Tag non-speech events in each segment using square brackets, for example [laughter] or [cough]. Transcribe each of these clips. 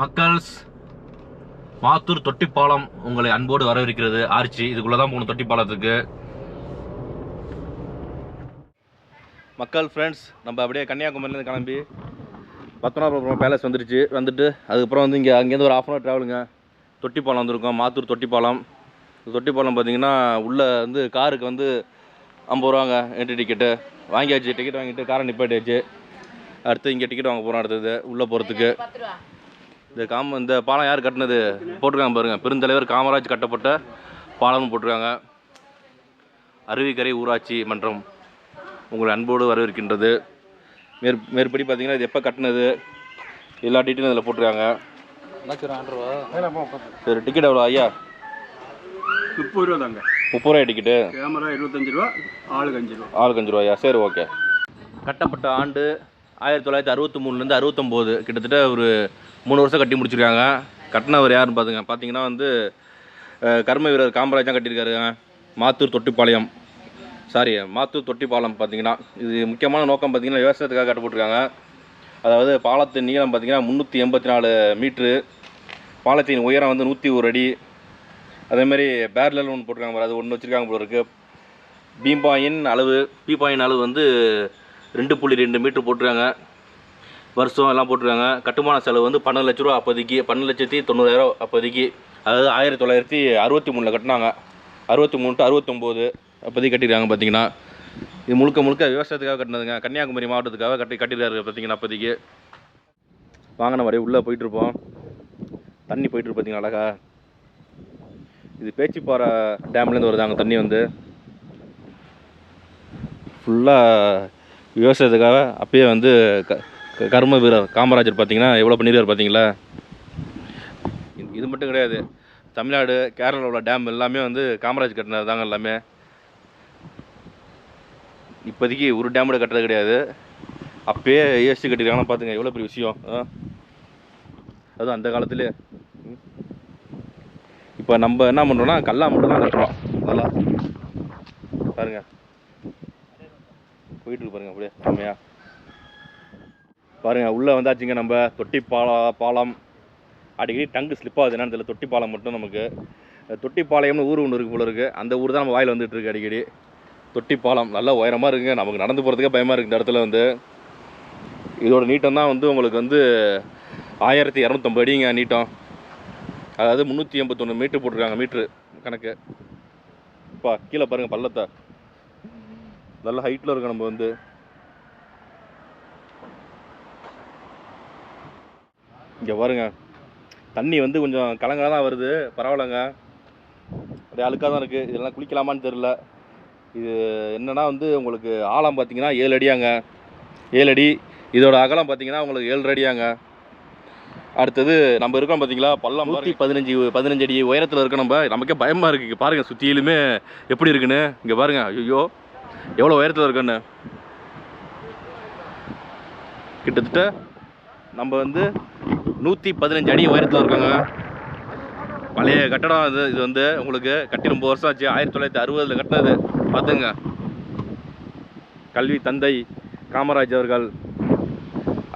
மக்கள்ஸ் மாத்தூர் தொட்டிப்பாலம் உங்களை அன்போடு வரவிருக்கிறது ஆர்ச்சி இதுக்குள்ளே தான் போகணும் தொட்டிப்பாலத்துக்கு. மக்கள் ஃப்ரெண்ட்ஸ் நம்ம அப்படியே கன்னியாகுமரியிலேருந்து கிளம்பி பத்மநாபபுரம் பேலஸ் வந்துருச்சு. வந்துட்டு அதுக்கப்புறம் வந்து இங்கே அங்கேருந்து ஒரு ஆஃப் அன் ஹவர் ட்ராவலுங்க தொட்டிப்பாலம் வந்திருக்கோம் மாத்தூர் தொட்டிப்பாலம். தொட்டிப்பாலம் பார்த்தீங்கன்னா உள்ளே வந்து காருக்கு வந்து ஐம்பது ரூபாங்க என்ட்ரி டிக்கெட்டு வாங்கியாச்சு டிக்கெட் வாங்கிட்டு காரை நிப்பாட்டியாச்சு. அடுத்து இங்கே டிக்கெட் வாங்க போகிறோம் அடுத்தது. உள்ளே போகிறதுக்கு இந்த காம இந்த பாலம் யார் கட்டினது? போட்டிருக்காங்க பாருங்க. பெருந்தலைவர் காமராஜ் கட்டப்பட்ட பாலம்னு போட்டிருக்காங்க. அருவிக்கரை ஊராட்சி மன்றம் உங்களை அன்போடு வரவேற்கின்றது. மேற் மேற்படி பார்த்தீங்கன்னா இது எப்போ கட்டினது? எல்லா டீட்டெயிலும் இதில் போட்டிருக்காங்க. சரி டிக்கெட் எவ்வளோ ஐயா? முப்பது ரூபா தாங்க முப்பது ரூபாய் டிக்கெட்டு கேமரா இருபத்தஞ்சு ரூபா ஆளுக்கு அஞ்சு ரூபா. ஆளுக்கு அஞ்சு ரூபாயா? சரி ஓகே கட்டப்பட்ட ஆண்டு ஆயிரத்தி தொள்ளாயிரத்தி அறுபத்தி மூணுலேருந்து அறுபத்தொம்போது கிட்டத்தட்ட ஒரு மூணு வருஷம் கட்டி முடிச்சிருக்காங்க. கட்டினவர் யாருன்னு பார்த்துங்க பார்த்தீங்கன்னா வந்து கர்ம வீரர் காமராஜ் தான் கட்டியிருக்காருங்க. மாத்தூர் தொட்டிப்பாளையம். சாரி மாத்தூர் தொட்டிப்பாலம் பார்த்தீங்கன்னா இது முக்கியமான நோக்கம் பார்த்தீங்கன்னா விவசாயத்துக்காக கட்டப்பட்டிருக்காங்க அதாவது பாலத்தின் நீளம் பார்த்தீங்கன்னா முந்நூற்றி எண்பத்தி நாலு மீட்ரு. பாலத்தின் உயரம் வந்து நூற்றி ஒரு அடி. அதேமாதிரி பேரலல் ஒன்று போட்டிருக்காங்க அது ஒன்று வச்சுருக்காங்க போல இருக்குது பீம்பாயின் அளவு பீபாயின் அளவு வந்து ரெண்டு புள்ளி ரெண்டு மீட்ரு போட்டிருக்காங்க. வருஷம் எல்லாம் போட்டிருக்காங்க. கட்டுமான செலவு வந்து பன்னெண்டு லட்ச ரூபா அப்போதைக்கு பன்னெண்டு லட்சத்தி தொண்ணூறாயிரம் அப்போதைக்கு. அதாவது ஆயிரத்தி தொள்ளாயிரத்தி அறுபத்தி மூணில் கட்டினாங்க. அறுபத்தி மூணு டு அறுபத்தொம்போது அப்போதைக்கு கட்டிருக்காங்க பார்த்தீங்கன்னா. இது முழுக்க முழுக்க விவசாயத்துக்காக கட்டினதுங்க. கன்னியாகுமரி மாவட்டத்துக்காக கட்டி கட்டியிருக்காரு பார்த்தீங்கன்னா அப்போதைக்கு. வாங்கின மாதிரி உள்ளே போயிட்டுருப்போம். தண்ணி போயிட்டு பார்த்தீங்கன்னா அழகா? இது பேச்சிப்பாறை டேம்லேருந்து வருதாங்க தண்ணி வந்து. ஃபுல்லாக விவசாயத்துக்காக அப்பயே வந்து க க- கர்ம வீரர் காமராஜர் பார்த்தீங்கன்னா எவ்வளோ பண்ணிடுவார் பார்த்தீங்களா? இது- இது மட்டும் கிடையாது. தமிழ்நாடு கேரளாவில் உள்ள டேம் எல்லாமே வந்து காமராஜ் கட்டினது தாங்க எல்லாமே. இப்போதைக்கு ஒரு டேம் கூட கட்டுறது கிடையாது. அப்பயே ஏசி கட்டிருக்காங்கன்னா பார்த்துங்க எவ்வளோ பெரிய விஷயம். அதுவும் அந்த காலத்துலேயே இப்போ நம்ம என்ன பண்ணுறோம்னா கல்லா மட்டும் தான் கட்டுறோம். நல்லா. பாருங்கள் போயிட்டு பாருங்க அப்படியே செம்மையா. பாருங்க உள்ள வந்தாச்சுங்க நம்ம தொட்டி பாலா பாலம். அடிக்கடி டங்கு ஸ்லிப் ஆகுது என்னன்னு தெரியல தொட்டி பாலம் மட்டும் நமக்கு. தொட்டி பாளையம்னு ஊர் ஒன்று இருக்கு போல இருக்கு. அந்த ஊர் தான் நம்ம வாயில் வந்துட்டு இருக்கு அடிக்கடி. தொட்டி பாலம் நல்லா உயரமாக இருக்குங்க. நமக்கு நடந்து போகிறதுக்கே பயமாக இருக்கு இந்த இடத்துல வந்து. இதோட நீட்டம் தான் வந்து உங்களுக்கு வந்து ஆயிரத்தி இரநூத்தம்பது அடிங்க நீட்டம். அதாவது முந்நூற்றி எண்பத்தொன்று மீட்ரு போட்டிருக்காங்க மீட்ரு கணக்கு. இப்போ கீழே பாருங்கள் பள்ளத்தை. நல்ல ஹைட்டில் இருக்கோம் நம்ம வந்து. இங்கே பாருங்க. தண்ணி வந்து கொஞ்சம் கலங்கலாக தான் வருது. பரவாயில்லைங்க. அப்படியே அழுக்காக தான் இருக்குது இதெல்லாம் குளிக்கலாமான்னு தெரில இது என்னென்னா வந்து உங்களுக்கு ஆழம் பார்த்தீங்கன்னா ஏழு அடியாங்க. ஏழு அடி. இதோட அகலம் பார்த்தீங்கன்னா உங்களுக்கு ஏழு அடியாங்க. அடுத்தது நம்ம இருக்கோம் பார்த்தீங்களா பள்ளம் நூற்றி பதினஞ்சு பதினஞ்சு அடி உயரத்தில் இருக்க நம்ம. நமக்கே பயமாக இருக்குது இங்கே பாருங்கள் சுற்றிலுமே எப்படி இருக்குன்னு. இங்கே பாருங்க ஐயோ எவ்வளோ உயரத்தில் இருக்குன்னு? கிட்டத்தட்ட நம்ம வந்து நூற்றி பதினஞ்சு அடி உயரத்தில் இருக்காங்க. பழைய கட்டடம் இது இது வந்து உங்களுக்கு கட்டி ரொம்ப வருஷம் ஆச்சு. ஆயிரத்தி தொள்ளாயிரத்தி அறுபதில் கட்டினது. பார்த்துங்க. கல்வி தந்தை காமராஜ் அவர்கள்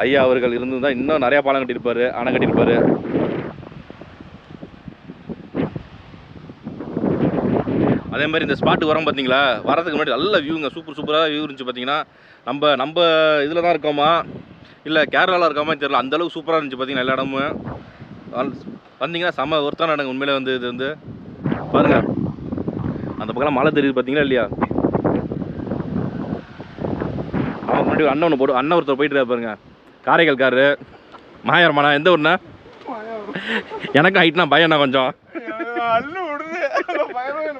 ஐயா அவர்கள் இருந்திருந்தா இன்னும் நிறையா பாலம் கட்டியிருப்பார் அணை கட்டியிருப்பாரு. அதே மாதிரி இந்த ஸ்பாட்டுக்கு வரோம் பார்த்தீங்களா வரதுக்கு முன்னாடி நல்ல வியூங்க சூப்பர் சூப்பராக வியூ இருந்துச்சு பார்த்தீங்கன்னா நம்ம நம்ம இதில் தான் இருக்கோமா? இல்லை கேரளாவில் இருக்கோமா தெரியல. அந்த அளவுக்கு சூப்பராக இருந்துச்சு பார்த்தீங்கன்னா எல்லா இடமும்? வந்~ வந்தீங்கன்னா செம்ம ஒருத்தான இடங்க உண்மையிலே வந்து இது வந்து. பாருங்க. அந்த பக்கம் மழை தெரியுது பார்த்தீங்களா இல்லையா? நமக்கு முன்னாடி அண்ணன் ஒன்று போட்டு அண்ணன் ஒருத்தர் போயிட்டு பாருங்க. காரைக்கால்காரரு மாயாரமாண்ணா எந்த ஊர்ண்ணா? எனக்கும் ஹைட்னா பயம்ண்ணா கொஞ்சம் அள்ளு விடுது பயமா எனக்கு பிடிச்சி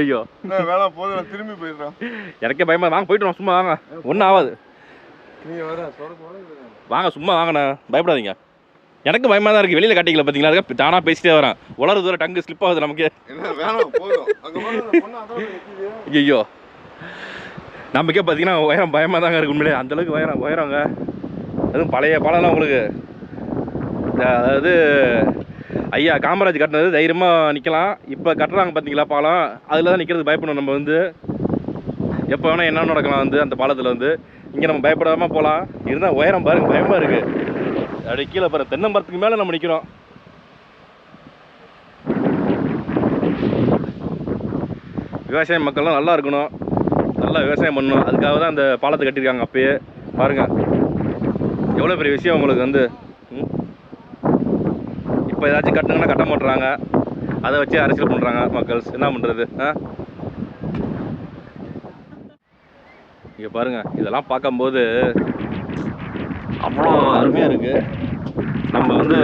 ஐயோ. வேணாம் போதும் திரும்பி போயிடுறேன். எனக்கே பயமா வாங்க போயிட்டு சும்மா வாங்க. ஒன்றும் ஆகாது. வாங்க சும்மா வாங்கண்ணா பயப்படாதீங்க. எனக்கு பயமாக தான் இருக்குது வெளியில் காட்டிக்கல பார்த்தீங்களா அதுக்கு தானாக பேசிட்டே வரேன். உலர தூரம் டங்கு ஸ்லிப் ஆகுது நமக்கு. ஐயோ நமக்கே பார்த்தீங்கன்னா உயரம் பயமாக தாங்க இருக்கு உண்மையிலே. அந்தளவுக்கு உயரம் உயரங்க. அதுவும் பழைய பாலம்லாம் உங்களுக்கு. அதாவது ஐயா காமராஜ் கட்டினது தைரியமாக நிற்கலாம் இப்போ கட்டுறாங்க பார்த்தீங்களா பாலம்? அதில் தான் நிற்கிறது பயப்படணும். நம்ம வந்து எப்போ வேணால் என்ன நடக்கலாம் வந்து அந்த பாலத்தில் வந்து. இங்கே நம்ம பயப்படாமல் போகலாம் இருந்தால் உயரம் பாருங்க பயமாக இருக்குது அப்படி கீழே பாருங்க. தென்னை மரத்துக்கு மேலே நம்ம நிற்கிறோம் விவசாய மக்கள்லாம் நல்லா இருக்கணும். நல்லா விவசாயம் பண்ணணும். அதுக்காக தான் அந்த பாலத்தை கட்டியிருக்காங்க அப்பயே. பாருங்க. எவ்வளோ பெரிய விஷயம் உங்களுக்கு வந்து. இப்போ ஏதாச்சும் கட்டுங்கன்னா கட்ட மாட்டுறாங்க. அதை வச்சு அரசியல் பண்ணுறாங்க மக்கள். என்ன பண்ணுறது ஆ? இங்கே பாருங்க இதெல்லாம் பார்க்கும்போது அவ்வளோ அருமையாக இருக்குது நம்ம வந்து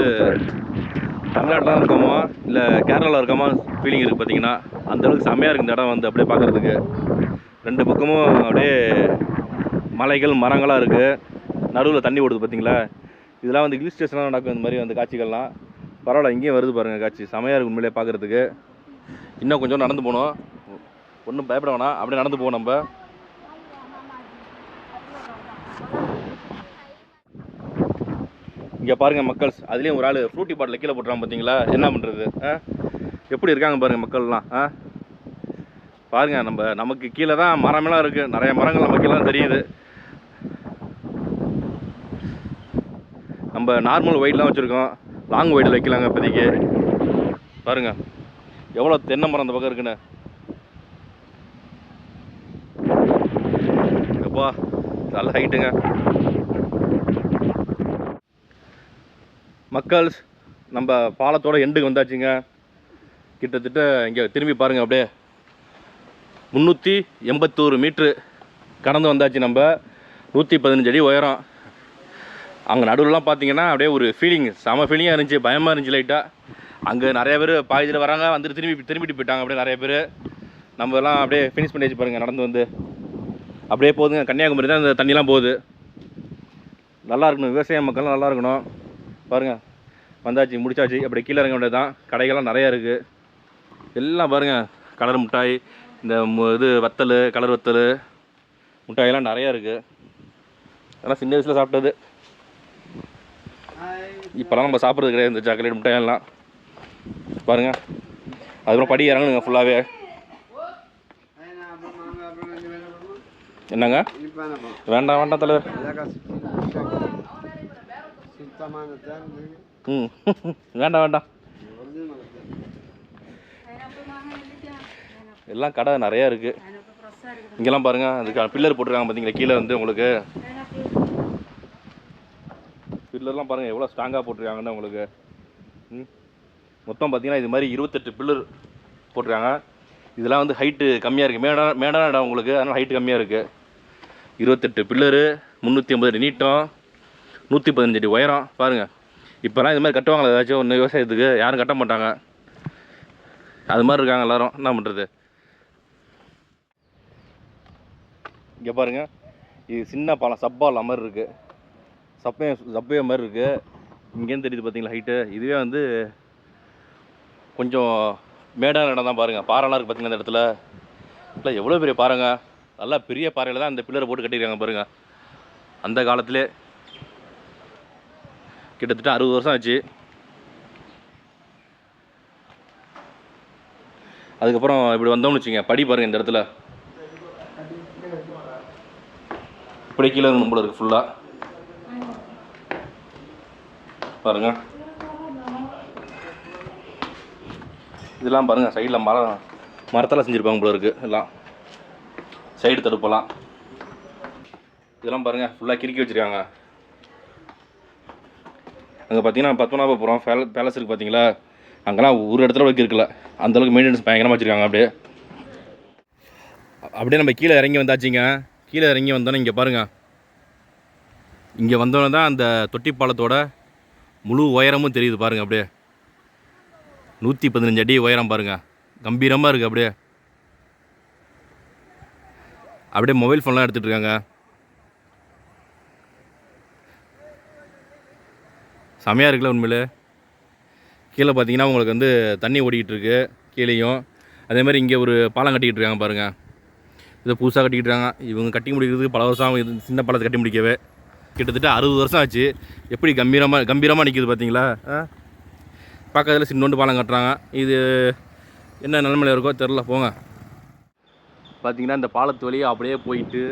தமிழ்நாட்டில் இருக்கோமா? இல்லை கேரளாவில் இருக்கோமா? ஃபீலிங் இருக்குது பார்த்தீங்கன்னா. அந்தளவுக்கு செம்மையாக இருக்குது இந்த இடம் வந்து அப்படியே பார்க்குறதுக்கு. ரெண்டு பக்கமும் அப்படியே மலைகள் மரங்களாக இருக்குது நடுவில் தண்ணி ஓடுது பார்த்தீங்களா? இதெல்லாம் வந்து ஹில் ஸ்டேஷனாக நடக்கும் இந்த மாதிரி அந்த காட்சிகள்லாம். பரவாயில்ல இங்கேயும் வருது பாருங்கள் காட்சி. செமையாக இருக்கு உண்மையிலே பார்க்குறதுக்கு. இன்னும் கொஞ்சம் நடந்து போகணும். ஒன்றும் பயப்பட வேணாம். அப்படியே நடந்து போவோம் நம்ம. இங்கே பாருங்கள் மக்கள்ஸ் அதுலேயும் ஒரு ஆள் ஃப்ரூட்டி பாட்டில் கீழே போட்டுறான் பார்த்தீங்களா என்ன பண்ணுறது ஆ? எப்படி இருக்காங்க பாருங்கள் மக்கள்லாம் ஆ? பாருங்கள் நம்ம நமக்கு கீழே தான் மரமெல்லாம் இருக்குது நிறைய மரங்கள் நமக்கு எல்லாம் தெரியுது. நம்ம நார்மல் ஒயிட்லாம் வச்சுருக்கோம். லாங் வைடில் வைக்கலாங்க இப்போதைக்கு. பாருங்க. எவ்வளோ தென்னை மரம் அந்த பக்கம் இருக்குண்ணே எப்பா நல்ல ஹைட்டுங்க மக்கள்ஸ் நம்ம பாலத்தோட எண்டுக்கு வந்தாச்சுங்க. கிட்டத்தட்ட இங்கே திரும்பி பாருங்க அப்படியே. முந்நூற்றி எண்பத்தோரு மீட்ரு கடந்து வந்தாச்சு நம்ம. நூற்றி பதினஞ்சு அடி உயரம். அங்கே நடுவுலலாம் பார்த்தீங்கன்னா அப்படியே ஒரு ஃபீலிங் செம ஃபீலிங்காக இருந்துச்சு பயமாக இருந்துச்சு லைட்டாக அங்கே நிறைய பேர் பாதியில் வராங்க வந்துட்டு திரும்பி திரும்பிட்டு போயிட்டாங்க அப்படியே நிறைய பேர். நம்ம எல்லாம் அப்படியே ஃபினிஷ் பண்ணி வச்சு பாருங்கள் நடந்து வந்து. அப்படியே போகுதுங்க கன்னியாகுமரி தான் இந்த தண்ணிலாம் போகுது. நல்லா இருக்கணும் விவசாய மக்கள்லாம் நல்லா இருக்கணும். பாருங்கள் வந்தாச்சு முடிச்சாச்சு. அப்படி கீழே இறங்க வேண்டியது தான் கடைகள்லாம் நிறையா இருக்குது எல்லாம் பாருங்கள் கலர் மிட்டாய் இந்த இது வத்தல் கலர் வத்தல். மிட்டாயெல்லாம் நிறையா இருக்குது அதெல்லாம் சின்ன வயசில் சாப்பிட்டது. இப்போலாம் நம்ம சாப்பிட்றது கிடையாது இந்த சாக்லேட் முட்டையெல்லாம் பாருங்கள் அதுக்கப்புறம் படி இறங்கணுங்க ஃபுல்லாகவே என்னங்க? வேண்டாம் வேண்டாம் தலைவர். ம். [laughs] வேண்டாம் வேண்டாம். எல்லாம் கடை நிறையா இருக்குது இங்கெல்லாம் பாருங்கள் அதுக்கு பில்லர் போட்டிருக்காங்க பார்த்தீங்களா கீழே வந்து உங்களுக்கு. பில்லர்லாம் பாருங்கள் எவ்வளோ ஸ்ட்ராங்காக போட்டிருக்காங்கன்னு உங்களுக்கு. ம்? மொத்தம் பார்த்தீங்கன்னா இது மாதிரி இருபத்தெட்டு பில்லர் போட்டிருக்காங்க. இதெல்லாம் வந்து ஹைட்டு கம்மியாக இருக்குது மேடான மேடான இடம் உங்களுக்கு. அதனால் ஹைட்டு கம்மியாக இருக்குது இருபத்தெட்டு பில்லரு முந்நூற்றி ஐம்பது அடி நீட்டம் நூற்றி பதினஞ்சு அடி உயரம். பாருங்கள் இப்போலாம் இது மாதிரி கட்டுவாங்களா ஏதாச்சும்? ஒன்று விவசாயத்துக்கு யாரும் கட்ட மாட்டாங்க. அது மாதிரி இருக்காங்க எல்லோரும். என்ன பண்ணுறது இங்கே பாருங்க. இது சின்ன பாலம் சப்பாலம் மாதிரி இருக்குது சப்பைய சப்பைய மாதிரி இருக்குது இங்கேருந்து தெரியுது பார்த்தீங்களா ஹைட்டு இதுவே வந்து கொஞ்சம் மேடான இடம் தான் பாருங்கள் பாறைலாம் இருக்குது பார்த்தீங்களா இந்த இடத்துல? இல்லை எவ்வளோ பெரிய பாருங்க நல்லா பெரிய பாறையில் தான் இந்த பில்லரை போட்டு கட்டியிருக்காங்க பாருங்கள் அந்த காலத்திலே கிட்டத்தட்ட அறுபது வருஷம் ஆச்சு. அதுக்கப்புறம் இப்படி வந்தோம்னு வச்சுங்க படி பாருங்கள் இந்த இடத்துல. இப்படி கீழே நம்மள இருக்குது ஃபுல்லாக பாருங்க. இதெல்லாம் பாருங்க சைடில் மரம் மரத்தால் செஞ்சுருப்பாங்க போல இருக்கு எல்லாம். சைடு தடுப்பெல்லாம். இதெல்லாம் பாருங்க ஃபுல்லாக கிறுக்கி வச்சிருக்காங்க. அங்கே பார்த்தீங்கன்னா பத்மநாபபுரம் பேல பேலஸ் இருக்குது பார்த்தீங்களா அங்கெல்லாம் ஒரு இடத்துல வைக்க இருக்கல அந்தளவுக்கு மெயின்டெனன்ஸ் பயங்கரமாக வச்சுருக்காங்க அப்படியே. அப்படியே நம்ம கீழே இறங்கி வந்தாச்சுங்க. கீழே இறங்கி வந்தோன்னே இங்கே பாருங்கள் இங்கே வந்தோன்னே தான் அந்த தொட்டி பாலத்தோட முழு உயரமும் தெரியுது பாருங்கள் அப்படியே. நூற்றி பதினஞ்சு அடி உயரம் பாருங்கள் கம்பீரமாக இருக்குது அப்படியே. அப்படியே மொபைல் ஃபோன்லாம் எடுத்துகிட்டு இருக்காங்க. செமையாக இருக்குல்ல உண்மையில். கீழே பார்த்தீங்கன்னா உங்களுக்கு வந்து தண்ணி ஓடிக்கிட்டு இருக்கு கீழேயும். அதேமாதிரி இங்கே ஒரு பாலம் கட்டிக்கிட்டு இருக்காங்க பாருங்கள் இதை புதுசாக கட்டிக்கிட்டு இருக்காங்க. இவங்க கட்டி முடிக்கிறதுக்கு பல வருஷம் சின்ன பாலத்தை கட்டி முடிக்கவே. கிட்டத்தட்ட அறுபது வருஷம் ஆச்சு. எப்படி கம்பீரமாக கம்பீரமாக நிற்கிது பார்த்தீங்களா ஆ. பக்கத்தில் சின்னோண்டு பாலம் கட்டுறாங்க. இது என்ன நிலமையில இருக்கோ தெரில போங்க. பார்த்தீங்கன்னா இந்த பாலத்து வழியாக அப்படியே போயிட்டு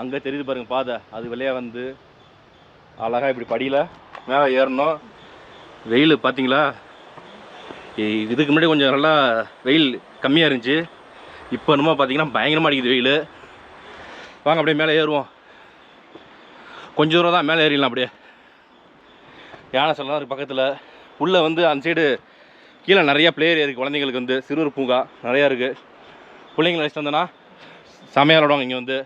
அங்கே தெரியுது பாருங்க பாதை. அது வழியாக வந்து அழகாக இப்படி படியில் மேலே ஏறணும். வெயில் பார்த்தீங்களா இதுக்கு முன்னாடி கொஞ்சம் நல்லா வெயில் கம்மியாக இருந்துச்சு. இப்போ என்னமோ பார்த்தீங்கன்னா பயங்கரமாக அடிக்குது வெயில். வாங்க அப்படியே மேலே ஏறுவோம். கொஞ்சம் தூரம் தான் மேலே ஏறிடலாம் அப்படியே. யானை சொல்லலாம் இருக்குது பக்கத்தில். உள்ளே வந்து அந்த சைடு கீழே நிறையா பிளேயர் இருக்குது குழந்தைங்களுக்கு வந்து சிறுவர் பூங்கா நிறையா இருக்குது பிள்ளைங்களை அழைச்சிட்டு வந்தோன்னா செமையாக விளாடுவாங்க இங்கே வந்து.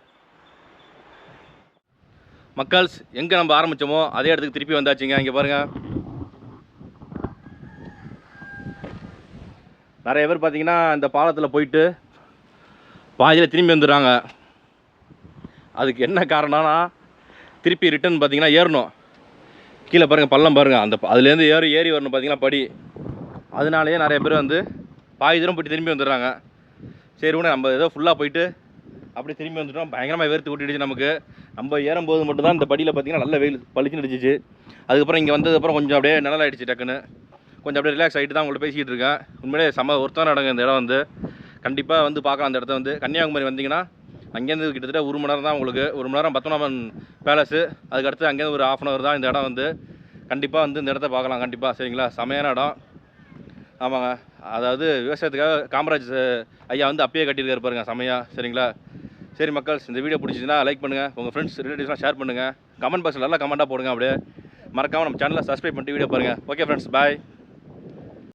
மக்கள்ஸ் எங்கே நம்ம ஆரம்பித்தோமோ அதே இடத்துக்கு திருப்பி வந்தாச்சுங்க. இங்கே பாருங்கள் நிறைய பேர் பார்த்தீங்கன்னா இந்த பாலத்தில் போயிட்டு பாதியில் திரும்பி வந்துடுறாங்க. அதுக்கு என்ன காரணம்னா திருப்பி ரிட்டர்ன் பார்த்தீங்கன்னா ஏறணும். கீழே பாருங்கள் பள்ளம் பாருங்கள் அந்த அதுலேருந்து ஏறி ஏறி வரணும் பார்த்தீங்கன்னா படி. அதனாலேயே நிறைய பேர் வந்து பாதி தூரம் போயிட்டு திரும்பி வந்துடுறாங்க. சரி உடனே நம்ம ஏதோ ஃபுல்லாக போயிட்டு அப்படி திரும்பி வந்துட்டோம். பயங்கரமாக வேர்த்து கூட்டிடுச்சு நமக்கு. நம்ம ஏறும்போது மட்டும்தான் இந்த படியில் பார்த்தீங்கன்னா நல்ல வெயில் பளிச்சுன்னு அடிச்சிச்சு. அதுக்கப்புறம் இங்கே வந்ததுக்கப்புறம் கொஞ்சம் அப்படியே நிழலாயிடுச்சு டக்குன்னு. கொஞ்சம் அப்படியே ரிலாக்ஸ் ஆகிட்டு தான் உங்கள்ட்ட பேசிக்கிட்டு இருக்கேன். உண்மையிலே செம்ம ஒருத்தான இடங்க இந்த இடம் வந்து. கண்டிப்பாக வந்து பார்க்கலாம் அந்த இடத்த வந்து. கன்னியாகுமரி வந்தீங்கன்னா அங்கேருந்து கிட்டத்தட்ட ஒரு மணி நேரம் தான் உங்களுக்கு ஒரு மணி நேரம் பத்மநாபன் பேலஸு அதுக்கடுத்து அங்கேருந்து ஒரு ஆஃப் அன் ஹவர் தான் இந்த இடம் வந்து. கண்டிப்பாக வந்து இந்த இடத்த பார்க்கலாம் கண்டிப்பாக சரிங்களா? செமையான இடம். ஆமாங்க. அதாவது விவசாயத்துக்காக காமராஜ் ஐயா வந்து அப்பயே கட்டியிருக்காரு பாருங்க செமையா சரிங்களா? சரி மக்கள் இந்த வீடியோ பிடிச்சிச்சின்னா லைக் பண்ணுங்கள் உங்கள் ஃப்ரெண்ட்ஸ் ரிலேட்டிவ்ஸ்லாம் ஷேர் பண்ணுங்கள் கமெண்ட் பாக்ஸில் நல்லா கமெண்ட்டாக போடுங்க அப்படியே. மறக்காமல் நம்ம சேனலை சப்ஸ்கிரைப் பண்ணிட்டு வீடியோ பாருங்கள் ஓகே ஃப்ரெண்ட்ஸ் பாய்